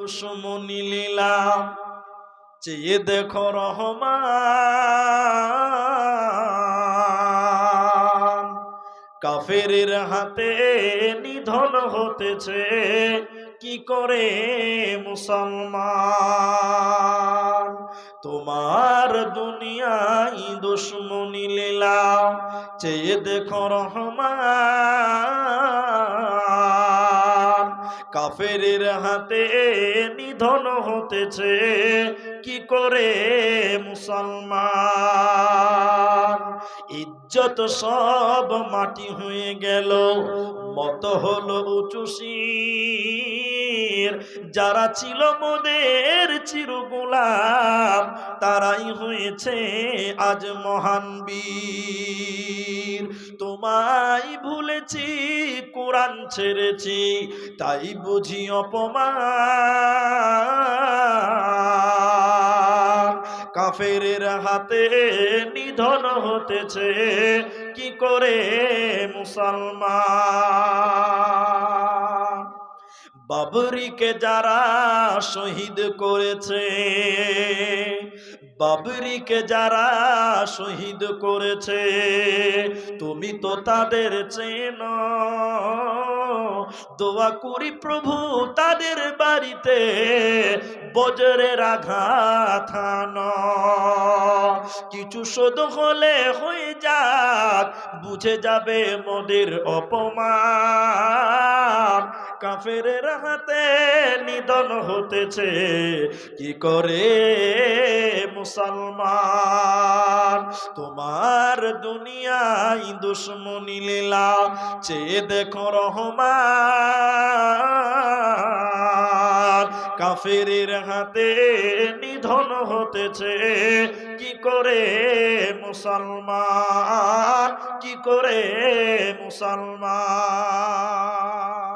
দুশ্মনী লীলা চেয়ে দেখো রহমান। কাফেরের হাতে নিধন হতেছে, কি করে মুসলমান? তোমার দুনিয়ায় দুশ্মনী লীলা চেয়ে দেখো রহমান। কাফেরের হাতে নিধন হতেছে। কি করে মুসলমান? ইজ্জত সব মাটি হয়ে গেল। মত হলো উঁচু যারা ছিল মোদের চিরগুলাম তারাই হয়েছে আজ মহান বীর। তোমায় ভুলেছি, কোরআন ছেড়েছি, তাই বুঝি অপমান। কাফেরের হাতে নিধন হতেছে। কি করে মুসলমান? বাবরিকে যারা শহীদ করেছে বাবরিকে যারা শহীদ করেছে, তুমি তো তাদের চেন দোয়া করি প্রভু তাদের বাড়িতে বজরের আঘাত। কিছু শোধ হলে হয়ে যাক, বুঝে যাবে মোদের অপমান কাফেরের হাতে নিধন হতেছে, কি করে মুসলমান। তোমার দুনিয়ায় দুশ্মনী লীলা, চেয়ে দেখো রহমান। কাফেরের হাতে নিধন হতেছে, কি করে মুসলমান? কি করে মুসলমান?